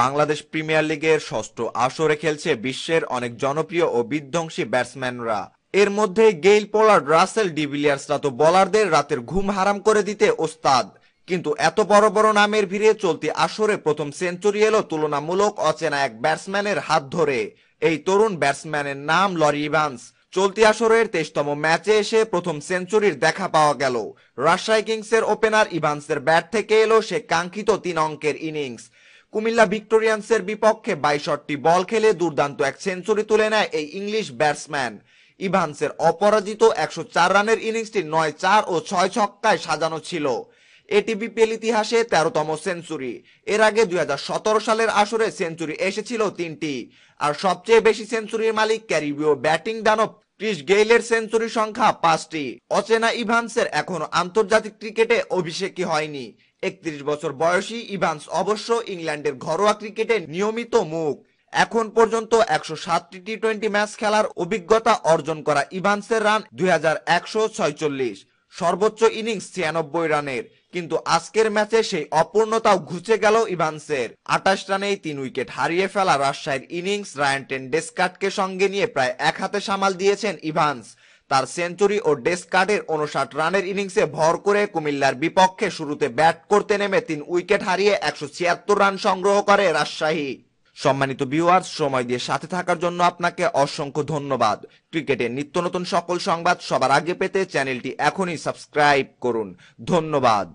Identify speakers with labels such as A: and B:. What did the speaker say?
A: Bangladesh premier লিগের ষষ্ঠ আসরে খেলছে বিশ্বের অনেক জনপ্রিয় ও বিধ্বংসী ব্যাটসম্যানরা। এর মধ্যে গেইল পোলার্ড, রাসেল ডিভিলিয়ার্সরা তো বলারদের রাতের ঘুম হারাম করে দিতে ওস্তাদ। কিন্তু এত বড় বড় নামের ভিড়ে চলতি আসরে প্রথম সেঞ্চুরি এলো তুলনামূলক অচেনা এক ব্যাটসম্যানের হাত ধরে। এই তরুণ ব্যাটসম্যানের নাম লরি ইভান্স। চলতি আসরের তেইশতম ম্যাচে এসে প্রথম সেঞ্চুরির দেখা পাওয়া গেল। রাজশাহী কিংসের ওপেনার ইভান্সের ব্যাট থেকে এলো সে কাঙ্ক্ষিত তিন অঙ্কের ইনিংস। কুমিল্লা ভিক্টোরিয়ান্সের বিপক্ষে বাইশটি বল খেলে দুর্দান্ত এক সেঞ্চুরি তুলে নেয় এই ইংলিশ ব্যাটসম্যান। ইভান্সের অপরাজিত একশো চার রানের ইনিংসটি নয় চার ও ছয় ছক্কায় সাজানো ছিল। এটি বিপিএল ইতিহাসে তেরোতম সেঞ্চুরি। এর আগে দুই হাজার সতেরো সালের আসরে সেঞ্চুরি এসেছিল তিনটি। আর সবচেয়ে বেশি সেঞ্চুরির মালিক ক্যারিবীয় ব্যাটিং দানব ক্রিস গেইলের সেঞ্চুরি সংখ্যা পাঁচটি। অচেনা ইভান্সের এখনও আন্তর্জাতিক ক্রিকেটে অভিষেকই হয়নি। একত্রিশ বছর বয়সী ইভান্স অবশ্য ইংল্যান্ডের ঘরোয়া ক্রিকেটে নিয়মিত মুখ। এখন পর্যন্ত একশো সাতটি টি টোয়েন্টি ম্যাচ খেলার অভিজ্ঞতা অর্জন করা ইভান্সের রান দুই সর্বোচ্চ ইনিংস ছিয়ানব্বই রানের। কিন্তু আজকের ম্যাচে সেই অপূর্ণতাও ঘুচে গেল ইভান্সের। আঠাশ রানেই তিন উইকেট হারিয়ে ফেলা রাজশাহীর ইনিংস রায়ান টেন্ডেসকাটকে সঙ্গে নিয়ে প্রায় এক হাতে সামাল দিয়েছেন ইভান্স। তার সেঞ্চুরি ও ডেস্ক কার্ডের উনষাট রানের ইনিংসে ভর করে কুমিল্লার বিপক্ষে শুরুতে ব্যাট করতে নেমে তিন উইকেট হারিয়ে একশো ছিয়াত্তর রান সংগ্রহ করে রাজশাহী। সম্মানিত ভিউয়ার্স, সময় দিয়ে সাথে থাকার জন্য আপনাকে অসংখ্য ধন্যবাদ। ক্রিকেটের নিত্য নতুন সকল সংবাদ সবার আগে পেতে চ্যানেলটি এখনই সাবস্ক্রাইব করুন। ধন্যবাদ।